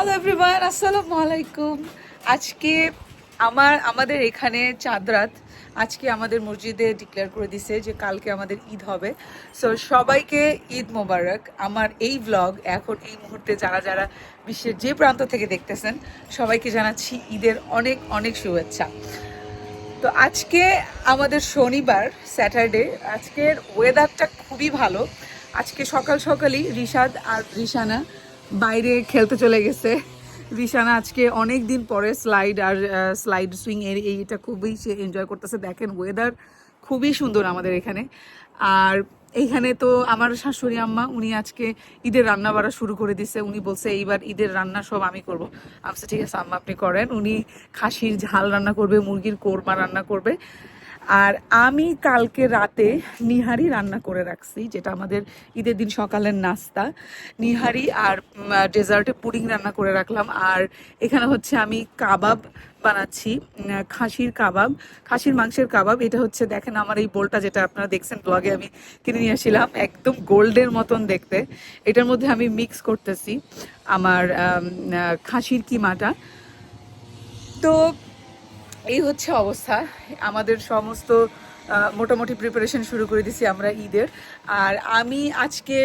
Hello everyone আসসালামু আলাইকুম আজকে আমার, আমাদের এখানে চাঁদরাত আজকে আমাদের মসজিদে ডিক্লেয়ার করে দিছে যে কালকে আমাদের ঈদ হবে। সো সবাইকে ঈদ মোবারক। আমার এই ব্লগ এখন এই মুহূর্তে যারা যারা বিশ্বের যে প্রান্ত থেকে দেখতেছেন, সবাইকে জানাচ্ছি ঈদের অনেক অনেক শুভেচ্ছা। তো আজকে আমাদের শনিবার স্যাটারডে আজকের ওয়েদারটা খুবই ভালো। আজকে সকাল সকালই রিশাদ আর রিশানা বাইরে খেলতে চলে গেছে। রিশানা আজকে অনেক দিন পরে স্লাইড আর স্লাইড সুইং এর এইটা খুবই সে এনজয় করতেছে। দেখেন ওয়েদার খুবই সুন্দর আমাদের এখানে। আর এইখানে তো আমার শাশুড়ি আম্মা, উনি আজকে ঈদের রান্না বাড়া শুরু করে দিছে। উনি বলছে, এইবার ঈদের রান্না সব আমি করব। আচ্ছা ঠিক আছে, আম্মা আপনি করেন। উনি খাসির ঝাল রান্না করবে, মুরগির কোরমা রান্না করবে। আর আমি কালকে রাতে নিহারি রান্না করে রাখছি, যেটা আমাদের ঈদের দিন সকালের নাস্তা। নিহারি আর ডেজার্টে পুডিং রান্না করে রাখলাম। আর এখানে হচ্ছে আমি কাবাব বানাচ্ছি খাসির কাবাব, খাসির মাংসের কাবাব। এটা হচ্ছে, দেখেন আমার এই বোলটা যেটা আপনারা দেখছেন ব্লগে আমি কিনে নিয়ে আসছিলাম, একদম গোল্ডের মতন দেখতে। এটার মধ্যে আমি মিক্স করতেছি আমার খাসির কিমাটা। তো এই হচ্ছে অবস্থা। আমাদের সমস্ত মোটামুটি প্রিপারেশন শুরু করে দিছি আমরা ঈদের। আর আমি আজকে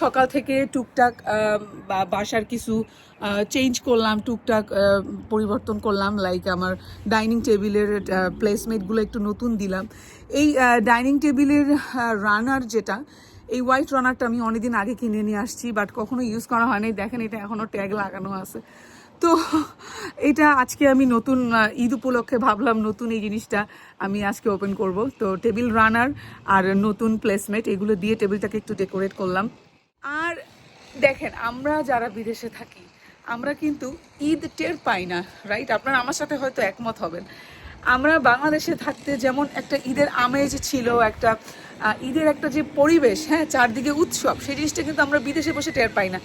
সকাল থেকে টুকটাক বা বাসার কিছু চেঞ্জ করলাম, টুকটাক পরিবর্তন করলাম লাইক আমার ডাইনিং টেবিলের প্লেসমেটগুলো একটু নতুন দিলাম। এই ডাইনিং টেবিলের রানার যেটা, এই হোয়াইট রানারটা আমি অনেকদিন আগে কিনে নিয়ে আসছি বাট কখনো ইউজ করা হয়নি দেখেন এটা এখনও ট্যাগ লাগানো আছে। তো এটা আজকে আমি নতুন ঈদ উপলক্ষে ভাবলাম নতুন এই জিনিসটা আমি আজকে ওপেন করব। তো টেবিল রানার আর নতুন প্লেসমেট এগুলো দিয়ে টেবিলটাকে একটু ডেকোরেট করলাম। আর দেখেন, আমরা যারা বিদেশে থাকি, আমরা কিন্তু ঈদ টের পাই না রাইট আপনারা আমার সাথে হয়তো একমত হবেন। আমরা বাংলাদেশে থাকতে যেমন একটা ঈদের আমেজ ছিল, একটা ঈদের একটা যে পরিবেশ হ্যাঁ চারদিকে উৎসব, সেই জিনিসটা কিন্তু আমরা বিদেশে বসে টের পাই না।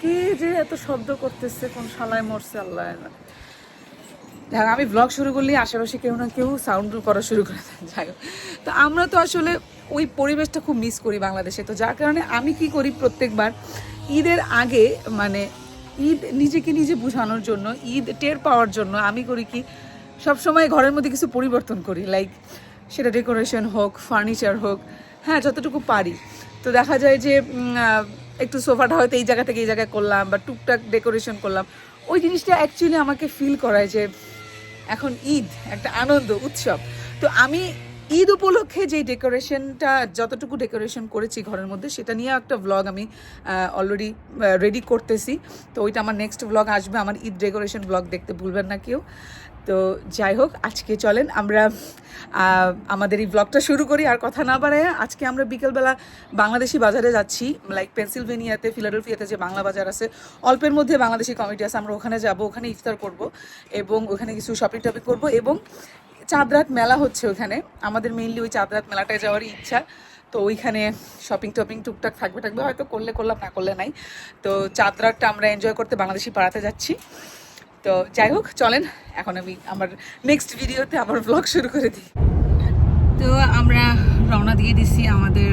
কে যে এত শব্দ করতেছে, কোন শালায় মরছে আল্লাহ। দেখ আমি ব্লগ শুরু করলে আশেপাশে কেউ না কেউ সাউন্ড করা শুরু করে যাই। তো আমরা তো আসলে ওই পরিবেশটা খুব মিস করি বাংলাদেশে তো যার কারণে আমি কি করি প্রত্যেকবার, ঈদের আগে মানে ঈদ নিজেকে নিজে বোঝানোর জন্য, ঈদ টের পাওয়ার জন্য আমি করি কি, সবসময় ঘরের মধ্যে কিছু পরিবর্তন করি লাইক সেটা ডেকোরেশন হোক ফার্নিচার হোক হ্যাঁ যতটুকু পারি তো দেখা যায় যে একটু সোফাটা হয়তো এই জায়গা থেকে এই জায়গায় করলাম বা টুকটাক ডেকোরেশন করলাম। ওই জিনিসটা অ্যাকচুয়ালি আমাকে ফিল করায় যে এখন ঈদ, একটা আনন্দ, উৎসব। তো আমি ঈদ উপলক্ষে যে ডেকোরেশনটা যতটুকু ডেকোরেশন করেছি ঘরের মধ্যে, সেটা নিয়ে একটা ব্লগ আমি অলরেডি রেডি করতেছি। তো ওইটা আমার নেক্সট ব্লগ আসবে, আমার ঈদ ডেকোরেশন ব্লগ দেখতে ভুলবেন না কেউ। তো যাই হোক, আজকে চলেন আমরা আমাদের এই ব্লগটা শুরু করি। আর কথা না বাড়ায়, আজকে আমরা বিকেলবেলা বাংলাদেশি বাজারে যাচ্ছি। লাইক পেন্সিলভেনিয়াতে ফিলাডেলফিয়াতে যে বাংলা বাজার আছে, অল্পের মধ্যে বাংলাদেশি কমিটি আছে। আমরা ওখানে যাব, ওখানে ইফতার করব এবং ওখানে কিছু শপিং টপিং করব এবং চাঁদরাত মেলা হচ্ছে ওখানে। আমাদের মেইনলি ওই চাঁদরাত মেলাটায় যাওয়ারই ইচ্ছা। তো ওইখানে শপিং টপিং টুকটাক থাকবে থাকবে। হয়তো করলে করলাম, না করলে নাই। তো চাঁদরাতটা আমরা এনজয় করতে বাংলাদেশি পাড়াতে যাচ্ছি। তো যাই হোক, চলেন, এখন আমি আমার নেক্সট ভিডিওতে আবার ব্লগ শুরু করে দিই। তো আমরা রওনা দিয়ে দিছি আমাদের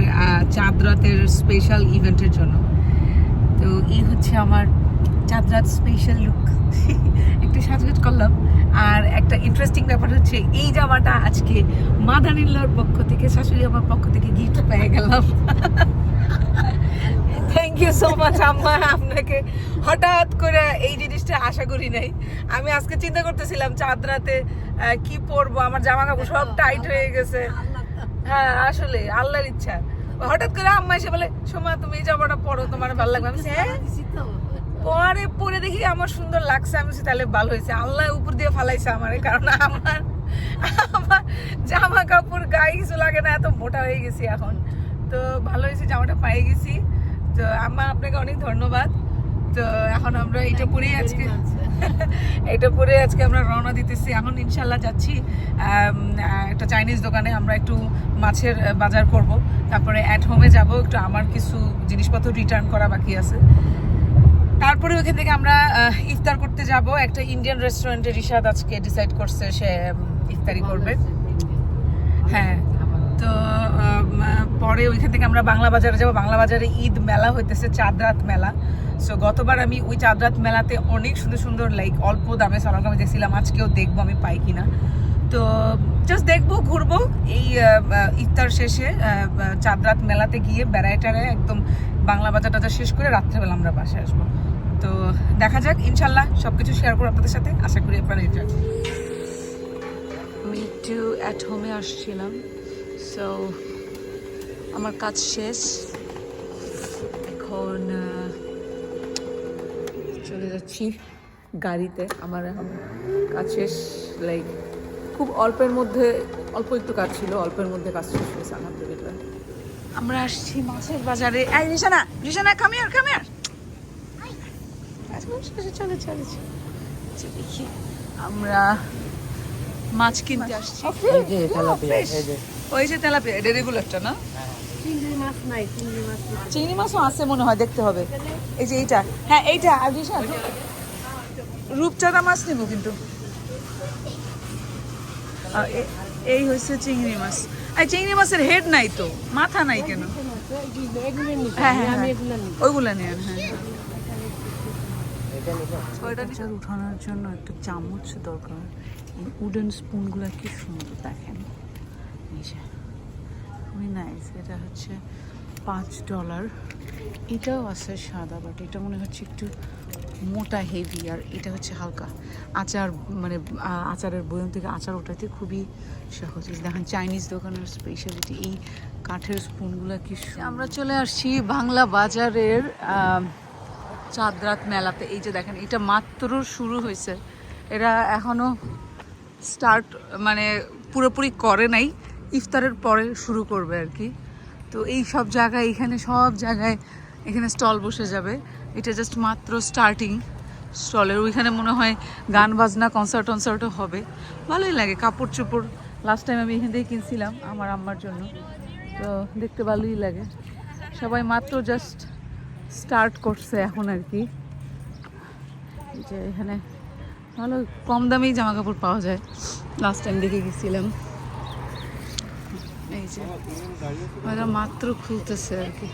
চাঁদরাতের স্পেশাল ইভেন্টের জন্য। তো এই হচ্ছে আমার চাঁদরাত স্পেশাল লুক একটু সাজগোজ করলাম। আর একটা ইন্টারেস্টিং ব্যাপার হচ্ছে, এই জামাটা আজকে মাদানিল্লার পক্ষ থেকে, শাশুড়ি আমার পক্ষ থেকে গিফট পেয়ে গেলাম। থ্যাংক ইউ সো মাচ আম্মা। আপনাকে হঠাৎ করে এই জিনিসটা আশা করি নাই। আমি আজকে চিন্তা করতেছিলাম চাঁদ রাতে কি পরবো? আমার জামা কাপড় সব টাইট হয়ে গেছে। হ্যাঁ আসলে আল্লাহর ইচ্ছা। হঠাৎ করে আম্মা এসে বলে সোমা তুমি এই জামাটা পরো তোমার ভালো লাগবে। আমি হ্যাঁ? পরে পরে দেখি আমার সুন্দর লাগছে। আমি তাহলে ভালো হয়েছে। আল্লাহ উপর দিয়ে ফালাইছে আমার কারণ আমার আমার জামা কাপড় গায়ে কিছু লাগে না এত মোটা হয়ে গেছি এখন। তো ভালো হয়েছে জামাটা পাই গেছি। তো আম্মা আপনাকে অনেক ধন্যবাদ। তো এখন আমরা এটা পরেই আজকে এটা পরে আজকে আমরা রওনা দিতেছি। এখন ইনশাল্লাহ যাচ্ছি একটা চাইনিজ দোকানে। আমরা একটু মাছের বাজার করব। তারপরে অ্যাট হোমে যাব একটু আমার কিছু জিনিসপত্র রিটার্ন করা বাকি আছে। তারপরে ওখান থেকে আমরা ইফতার করতে যাব। একটা ইন্ডিয়ান রেস্টুরেন্টে রিশাদ আজকে ডিসাইড করছে সে ইফতারি করবে। হ্যাঁ তো পরে ওইখান থেকে আমরা বাংলা বাজারে যাব। বাংলা বাজারে ঈদ মেলা হইতেছে, চাঁদ রাত মেলা। সো গতবার আমি ওই চাঁদরাত মেলাতে অনেক সুন্দর সুন্দর লাইক অল্প দামে কামিজ দেখছিলাম। আজকেও দেখব, আমি পাই কিনা। তো জাস্ট দেখব, ঘুরবো এই ইফতার শেষে চাঁদরাত মেলাতে গিয়ে বেড়ায় টেড়ায় একদম বাংলা বাজার টাজার শেষ করে রাত্রেবেলা আমরা বাসায় আসব। তো, দেখা যাক, ইনশাল্লাহ সব কিছু শেয়ার করব আপনাদের সাথে। আশা করি আপনারা এনজয় আমি একটু অ্যাট হোমে আসছিলাম। সো আমার কাজ শেষ। এখন চলে যাচ্ছি গাড়িতে। আমার এখন কাজ শেষ লাইক খুব অল্পের মধ্যে অল্প একটু কাজ ছিল অল্পের মধ্যে কাজ শেষ হয়েছে আলহামদুলিল্লাহ। আমরা আসছি মাছের বাজারে। এই রিসানা রিসানা কামিয়ার কামিয়ার চলে চলে দেখি। আমরা মাছ কিনতে আসছি। ওই যে তেলাপিয়া এটা রেগুলারটা না? চিংড়ি মাছও আছে মনে হয়, দেখতে হবে। এই যে এইটা। হ্যাঁ এইটা, আর রূপচাঁদা মাছ নেব কিন্তু। এই হচ্ছে চিংড়ি মাছ। আর চিংড়ি মাছের হেড নাই তো, মাথা নাই কেন? হ্যাঁ হ্যাঁ হ্যাঁ। ওইগুলো নেন হ্যাঁ ছয়টা উঠানোর জন্য একটা চামচ দরকার। উডেন স্পুনগুলো কি সুন্দর দেখেন। এই খুবই নাইস এটা হচ্ছে পাঁচ ডলার এটাও আছে সাদা বাট এটা মনে হচ্ছে একটু মোটা হেভি আর এটা হচ্ছে হালকা। আচার মানে আচারের বয়ম থেকে আচার ওঠাতে খুবই সহজ। দেখেন চাইনিজ দোকানের স্পেশালিটি এই কাঠের স্পুনগুলো কি আমরা চলে আসছি বাংলা বাজারের চাঁদরাত মেলাতে। এই যে দেখেন, এটা মাত্র শুরু হয়েছে। এরা এখনও স্টার্ট মানে পুরোপুরি করে নাই। ইফতারের পরে শুরু করবে আর কি। তো এই সব জায়গায়, এখানে সব জায়গায় এখানে স্টল বসে যাবে। এটা জাস্ট মাত্র স্টার্টিং স্টলের। ওইখানে মনে হয় গান বাজনা কনসার্ট টনসার্টও হবে। ভালোই লাগে, কাপড় চোপড়। লাস্ট টাইম আমি এখান থেকে কিনছিলাম আমার আম্মার জন্য। তো দেখতে ভালোই লাগে। সবাই মাত্র জাস্ট স্টার্ট করছে এখন আর কি। যে এখানে ভালো কম দামেই জামা কাপড় পাওয়া যায়। লাস্ট টাইম দেখে গেছিলাম। যে ওরা মাত্র খুলতেছে আর কি।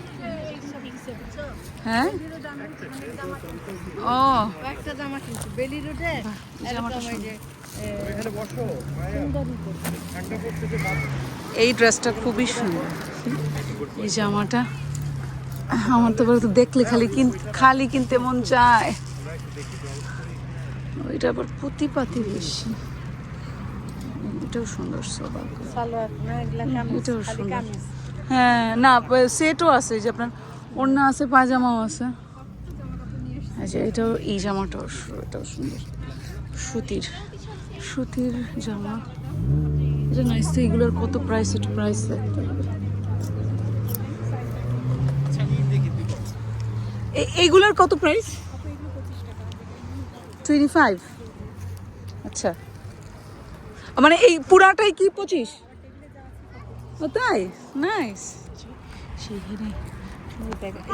হ্যাঁ? ও। একটা জামা কিনছি বেলি রোডে এই ড্রেসটা খুবই সুন্দর। এই জামাটা আমার তো বলতো দেখলে খালি কিন খালি কিনতে মন চায়। ওইটা আবার পুঁতিপাতি বেশি। এটাও সুন্দর এটাও সুন্দর। হ্যাঁ না সেটও আছে যে আপনার ওড়না আছে পায়জামাও আছে। আচ্ছা এটাও এই জামাটাও এটাও সুন্দর। সুতির সুতির জামা। এটা নাইস তো এগুলোর কত প্রাইস একটু প্রাইস এইগুলোর কত প্রাইস টোয়েন্টি ফাইভ আচ্ছা। মানে এই পুরাটাই কি পঁচিশ? ও তাই? নাইস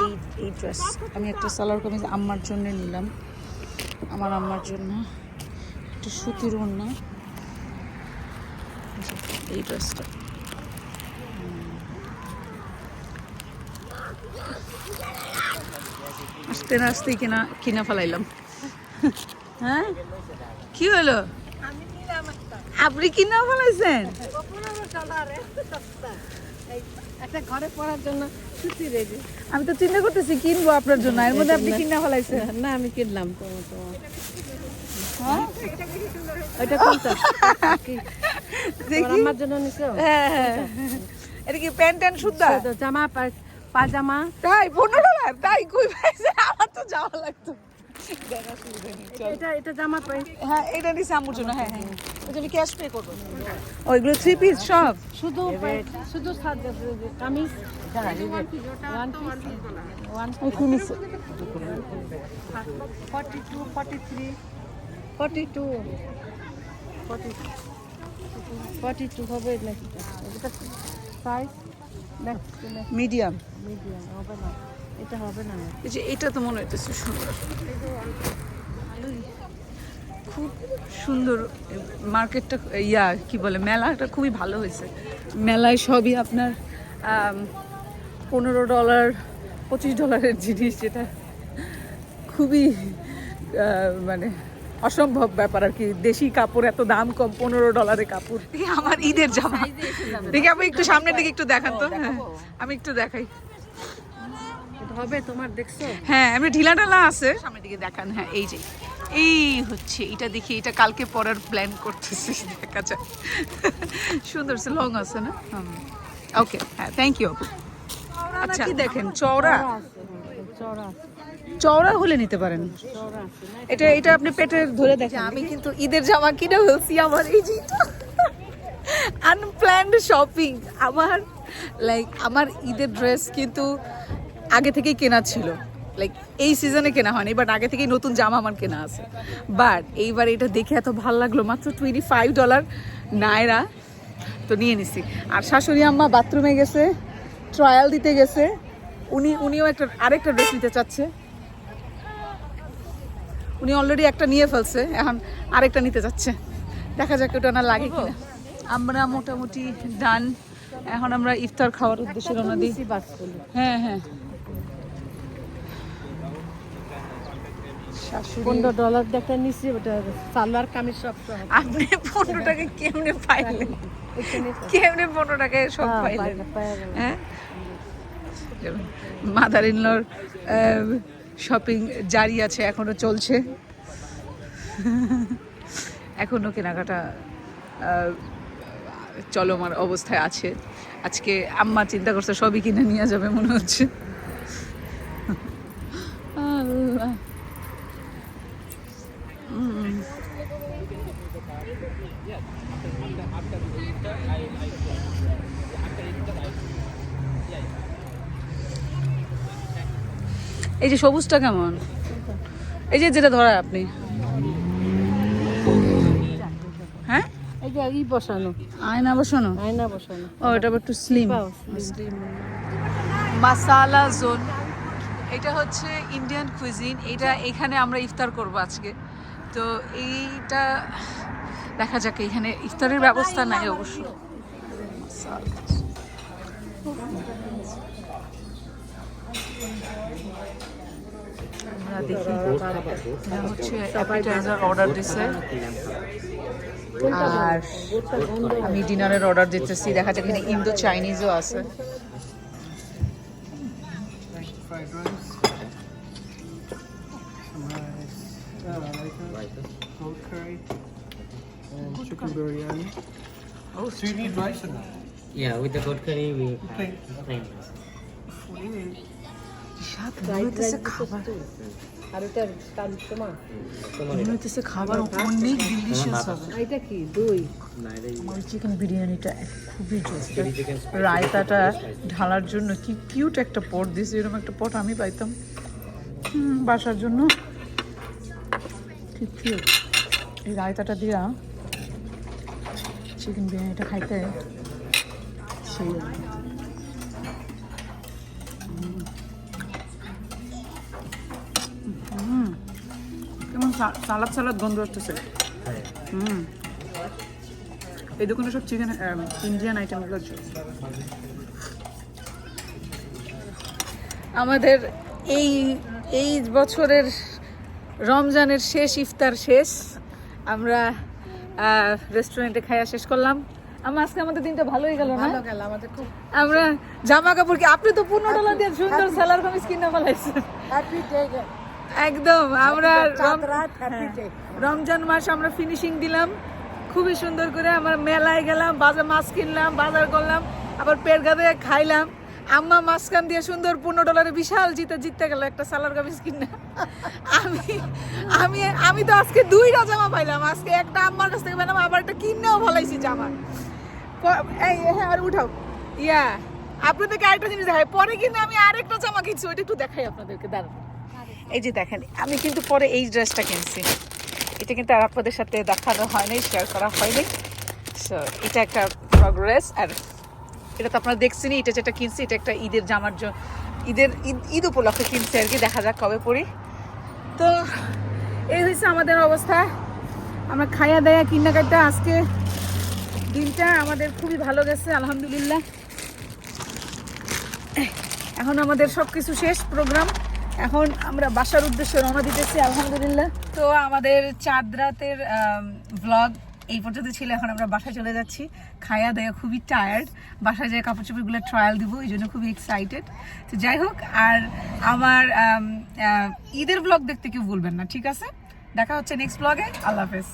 এই এই ড্রেস আমি একটা সালোয়ার কামিজ আম্মার জন্য নিলাম। আমার আম্মার জন্য। একটা সুতির ওড়না। এই ড্রেসটা আস্তে না আস্তেই কিনা কিনা ফেলাইলাম। হ্যাঁ? কি হলো? আপনি জন্য সুতি রেডি আমি তো চিন্তা করতেছি কিনবো আপনার জন্য। এর মধ্যে আপনি কিনা ফেলাইছেন? না আমি কিনলাম তোমার তোমার হ্যাঁ? কি? তোমার হ্যাঁ হ্যাঁ। এটা কি প্যান্ট ট্যান্ট শুদ্ধা জামা পাজামা। তাই পনেরো ডলার তাই কই পাইছে? আমার তো যাওয়া লাগতো। এটা এটা জামা পাই হ্যাঁ এটা নিছি আম্মুর জন্য। হ্যাঁ হ্যাঁ। ওই ক্যাশ পে করব ওইগুলো থ্রি পিস সব। শুধু শুধু kameez forty two forty three forty two forty forty two হবে নাকি? মিডিয়াম মিডিয়াম হবে না। এটা হবে না। এই এটা তো মনে হইতেছে সুন্দর। খুব সুন্দর মার্কেটটা ইয়া কি বলে মেলাটা খুবই ভালো হয়েছে। মেলায় সবই আপনার পনেরো ডলার পঁচিশ ডলারের জিনিস যেটা খুবই মানে অসম্ভব ব্যাপার আর কি। দেশি কাপড় এত দাম কম পনেরো ডলারের কাপড়। আমার ঈদের জামা। দেখি আপনি একটু সামনের দিকে একটু দেখান তো। হ্যাঁ আমি একটু দেখাই। হবে তোমার দেখছ? হ্যাঁ এমনি ঢিলা ঢালা আছে। সামনের দিকে দেখান। হ্যাঁ এই যে। এই হচ্ছে এটা দেখি এটা কালকে পরার প্ল্যান করতেছি দেখা যায় সুন্দর সে লং আছে না? ওকে হ্যাঁ থ্যাংক ইউ আচ্ছা। কি দেখেন চওড়া? চওড়া হলে নিতে পারেন। এটা এটা আপনি পেটে ধরে দেখেন। আমি কিন্তু ঈদের জামা কিনে ফেলছি আমার এই যে। আনপ্ল্যান্ড শপিং আমার লাইক আমার ঈদের ড্রেস কিন্তু আগে থেকেই কেনা ছিল। লাইক এই সিজনে কেনা হয়নি বাট আগে থেকেই নতুন জামা আমার কেনা আছে। বাট এইবার এটা দেখে এত ভালো লাগল মাত্র টোয়েন্টি ফাইভ ডলার নায়রা তো নিয়ে নিছি। আর শাশুড়ি আম্মা বাথরুমে গেছে ট্রায়াল দিতে গেছে। উনি উনিও একটা আরেকটা ড্রেস নিতে চাচ্ছে। উনি অলরেডি একটা নিয়ে ফেলছে এখন আরেকটা নিতে যাচ্ছে। দেখা যাক ওটা না লাগে কিনা। আমরা মোটামুটি ডান এখন আমরা ইফতার খাওয়ার উদ্দেশ্যে রওনা দিই। হ্যাঁ হ্যাঁ। শাশুড়ি। পনেরো ডলার দেখে নিছি ওটা সালোয়ার কামিজ সব আপনি পনেরো টাকা কেমনে পাইলেন? কেমনে পনেরো টাকায় সব হ্যাঁ, পাইলেন। হ্যাঁ? মাদার ইনলর শপিং জারি আছে এখনও চলছে। এখনও কেনাকাটা চলমান অবস্থায় আছে। আজকে আম্মা চিন্তা করছে সবই কিনে নিয়ে যাবে মনে হচ্ছে। এই যে সবুজটা কেমন? এই যে যেটা ধরা আপনি। হ্যাঁ? এই বসানো। আয়না বসানো? আয়না বসানো। ও এটা একটু স্লিম। মাসালা জোন এটা হচ্ছে ইন্ডিয়ান কুইজিন এটা এখানে আমরা ইফতার করব আজকে। তো এইটা দেখা যাক এখানে ইফতারের ব্যবস্থা নাই অবশ্য। মাসালা। দেখি এটা হচ্ছে অ্যাপিটাইজার অর্ডার দিছে আর আমি ডিনারের অর্ডার দিতেছি দেখা যাক এখানে ইন্দো চাইনিজও আছে rice, rice, uh, chicken biryani. Oh, So you need rice or not? Yeah, with the goat curry we Plain. plain. আর এটা কাল- তোমার। মনে হইতেছে খাবার অনেক ডিলিশিয়াস হবে। এটা কি? দই? আমার চিকেন বিরিয়ানিটা খুবই জোস। রায়তাটা ঢালার জন্য কি কিউট একটা পট দিয়েছে এরকম একটা পট আমি পাইতাম। হুম, বাসার জন্য। ঠিক কিউট এই রায়তাটা দিয়া চিকেন বিরিয়ানিটা খাইতে সেই সালাদ সালাদ গন্ধ আসতেছে। হুম। এই দোকানে সব চিকেন ইন্ডিয়ান আইটেমগুলো আমাদের এই এই বছরের রমজানের শেষ ইফতার শেষ। আমরা রেস্টুরেন্টে খাইয়া শেষ করলাম। আমার আজকে আমাদের দিনটা ভালোই গেল না? ভালো গেল আমাদের খুব আমরা জামা কাপড় কি আপনি তো পনেরো ডলার দিয়ে সুন্দর সালার কামিজ কিনে ফেলাইছেন। হ্যাপি ডে একদম আমরা রমজান মাস আমরা ফিনিশিং দিলাম। খুবই সুন্দর করে আমরা মেলায় গেলাম বাজার মাছ কিনলাম বাজার করলাম আবার পেট গাদে খাইলাম। আম্মা মাঝখান দিয়ে সুন্দর পনেরো ডলারে বিশাল জিতে জিততে গেল একটা সালার কামিজ কিনে। আমি আমি আমি তো আজকে দুইটা জামা পাইলাম। আজকে একটা আম্মার কাছ থেকে পেলাম আবার একটা কিনেও ভালাইছি জামা। এই হ্যাঁ আর উঠাও। ইয়া আপনাদেরকে আরেকটা জিনিস দেখাই। পরে কিন্তু আমি আরেকটা জামা কিনছি ওইটা একটু দেখাই আপনাদেরকে দাঁড়ান। এই যে দেখেন, আমি কিন্তু পরে এই ড্রেসটা কিনছি। এটা কিন্তু আর আপনাদের সাথে দেখানো হয়নি শেয়ার করা হয়নি। সো এটা একটা প্রগ্রেস আর এটা তো আপনারা দেখছেনই, এটা যেটা কিনছি, এটা একটা ঈদের জামার জন্য ঈদের ঈদ ঈদ উপলক্ষে কিনছি আর কি, দেখা যাক কবে পরি। তো, এই হয়েছে আমাদের অবস্থা। আমরা খাইয়া দায়া কিনা কাটা আজকে দিনটা আমাদের খুবই ভালো গেছে, আলহামদুলিল্লাহ। এখন আমাদের সব কিছু শেষ প্রোগ্রাম এখন আমরা বাসার উদ্দেশ্যে রওনা দিতেছি, আলহামদুলিল্লাহ। তো আমাদের চাঁদ রাতের ব্লগ এই পর্যন্ত ছিল, এখন আমরা বাসায় চলে যাচ্ছি। খায়া দেয়া খুবই টায়ার্ড বাসায় যেয়ে কাপড় চোপড়গুলো ট্রায়াল দিব, এই জন্য খুবই এক্সাইটেড তো যাই হোক, আর আমার ঈদের ব্লগ দেখতে কেউ ভুলবেন না, ঠিক আছে? দেখা হচ্ছে নেক্সট ব্লগে আল্লাহ হাফেজ।